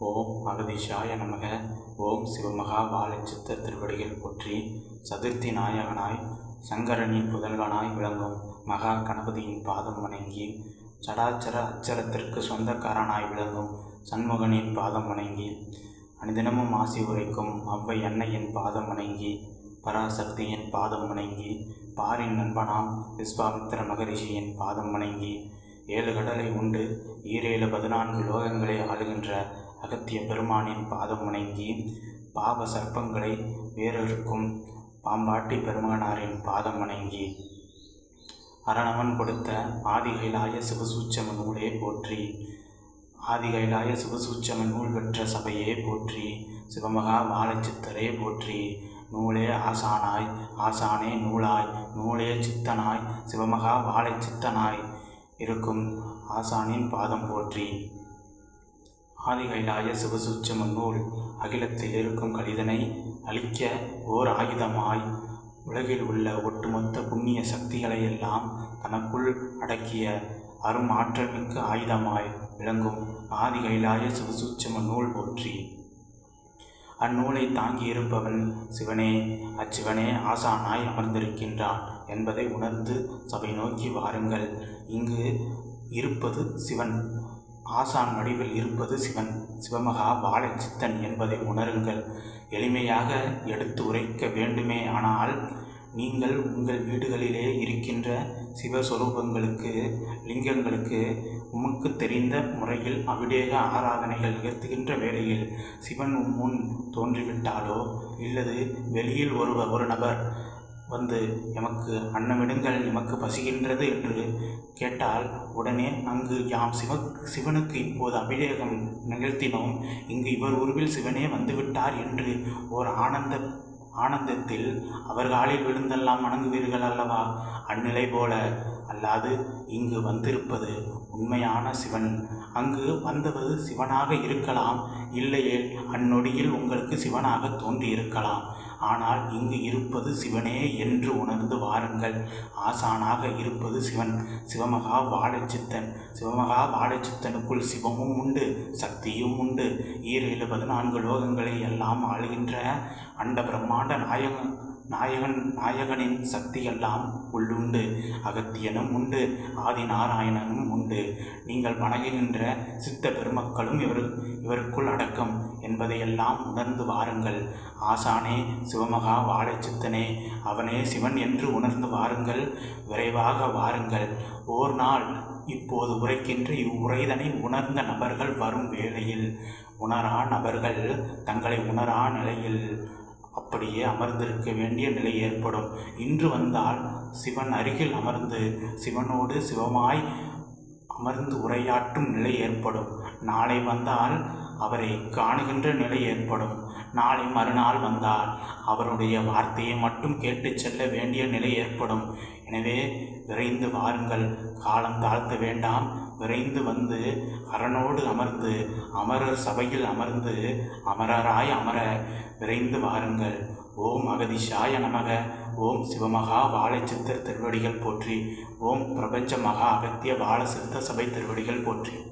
ஓம் மகதிஷாய நமக. ஓம் சிவமகா வாழைச்சித்தர் திருவடிகள் போற்றி சதுர்த்தி நாயகனாய் சங்கரனின் புதல்வனாய் விளங்கும் மகா கணபதியின் பாதம் வணங்கி சடாச்சர அச்சரத்திற்கு சொந்தக்காரனாய் விளங்கும் சண்முகனின் பாதம் வணங்கி அனுதினமும் ஆசி உரைக்கும் அவ்வை அன்னையின் பாதம் வணங்கி பராசக்தியின் பாதம் வணங்கி பாரின் நண்பனாம் விஸ்வாமித்திர மகரிஷியின் பாதம் வணங்கி ஏழு கடலை உண்டு ஈரேழு பதினான்கு லோகங்களை ஆளுகின்ற அகத்திய பெருமானின் பாதம் வணங்கி பாவ சர்ப்பங்களை வேறொருக்கும் பாம்பாட்டி பெருமானாரின் பாதம் வணங்கி அரணவன் கொடுத்த ஆதிகைலாய சிவசூச்சம நூலே போற்றி. ஆதிகைலாய சிவசூச்சம நூல் பெற்ற சபையே போற்றி. சிவமகா வாழைச்சித்தரே போற்றி. நூலே ஆசானாய் ஆசானே நூலாய் நூலே சித்தனாய் சிவமகா வாழை சித்தனாய் இருக்கும் ஆசானின் பாதம் போற்றி. ஆதிகைலாய சிவசூச்சம நூல் அகிலத்தில் இருக்கும் கடிதனை அழிக்க ஓர் ஆயுதமாய். உலகில் உள்ள ஒட்டுமொத்த புண்ணிய சக்திகளையெல்லாம் தனக்குள் அடக்கிய அரும் ஆற்றல் மிக்க ஆயுதமாய் விளங்கும் ஆதிகைலாய சிவசூச்சம நூல் போற்றி. அந்நூலை தாங்கி இருப்பவன் சிவனே அச்சிவனே ஆசானாய் அமர்ந்திருக்கின்றான் என்பதை உணர்ந்து சபை நோக்கி வாருங்கள். இங்கு இருப்பது சிவன். ஆசான் வடிவில் இருப்பது சிவன். சிவமகா வாழை சித்தன் என்பதை உணருங்கள். எளிமையாக எடுத்து உரைக்க வேண்டுமே. ஆனால் நீங்கள் உங்கள் வீடுகளிலே இருக்கின்ற சிவஸ்வரூபங்களுக்கு லிங்கங்களுக்கு உமக்கு தெரிந்த முறையில் அபிடேக ஆராதனைகள் நிகழ்த்துகின்ற வேளையில் சிவன் முன் தோன்றிவிட்டாலோ இல்லது வெளியில் ஒரு ஒரு நபர் வந்து எமக்கு அன்னமிடுங்கள் எமக்கு பசிக்கின்றது என்று கேட்டால் உடனே அங்கு யாம் சிவ சிவனுக்கு இப்போது அபிஷேகம் நிகழ்த்தினோம். இங்கு இவர் உருவில் சிவனே வந்துவிட்டார் என்று ஓர் ஆனந்த ஆனந்தத்தில் அவர் காலில் விழுந்தெல்லாம் வணங்குவீர்கள் அல்லவா? அந்நிலை போல அல்லாது இங்கு வந்திருப்பது உண்மையான சிவன். அங்கு வந்தவது சிவனாக இருக்கலாம். இல்லையேல் அந்நொடியில் உங்களுக்கு சிவனாக தோன்றியிருக்கலாம். ஆனால் இங்கு இருப்பது சிவனே என்று உணர்ந்து வாருங்கள். ஆசானாக இருப்பது சிவன். சிவமகா வாழைச்சித்தன். சிவமகா வாழைச்சித்தனுக்குள் சிவமும் உண்டு சக்தியும் உண்டு. ஈரேழு பதினான்கு லோகங்களை எல்லாம் ஆளுகின்ற அண்ட பிரம்மாண்ட நாயகன் நாயகன் நாயகனின் சக்தியெல்லாம் உள்ளுண்டு அகத்தியனும் உண்டு ஆதி நாராயணனும் உண்டு. நீங்கள் வணங்குகின்ற சித்த பெருமக்களும் இவர் இவருக்குள் அடக்கம் என்பதையெல்லாம் உணர்ந்து வாருங்கள். ஆசானே சிவமகா வாழைச்சித்தனே அவனே சிவன் என்று உணர்ந்து வாருங்கள் விரைவாக வாருங்கள். ஓர் நாள் இப்போது உரைக்கின்ற இவ்வுரைதனை உணர்ந்த நபர்கள் வரும் வேளையில் உணரா நபர்கள் தங்களை உணரா நிலையில். அப்படியே அமர்ந்திருக்க வேண்டிய நிலை ஏற்படும். இன்று வந்தால் சிவன் அருகில் அமர்ந்து சிவனோடு சிவமாய் அமர்ந்து உரையாற்றும் நிலை ஏற்படும். நாளை வந்தால் அவரை காணுகின்ற நிலை ஏற்படும். நாளை மறுநாள் வந்தால் அவருடைய வார்த்தையை மட்டும் கேட்டுச் செல்ல வேண்டிய நிலை ஏற்படும். எனவே விரைந்து வாருங்கள். காலம் தாழ்த்த வேண்டாம். விரைந்து வந்து அரணோடு அமர்ந்து அமரர் சபையில் அமர்ந்து அமரராய் அமர விரைந்து வாருங்கள். ஓம் அகதிஷாய நமக. ஓம் சிவமகா வாழை சித்தர் திருவடிகள் போற்றி. ஓம் பிரபஞ்ச மகா அகத்திய வாழ சித்த சபை திருவடிகள் போற்றி.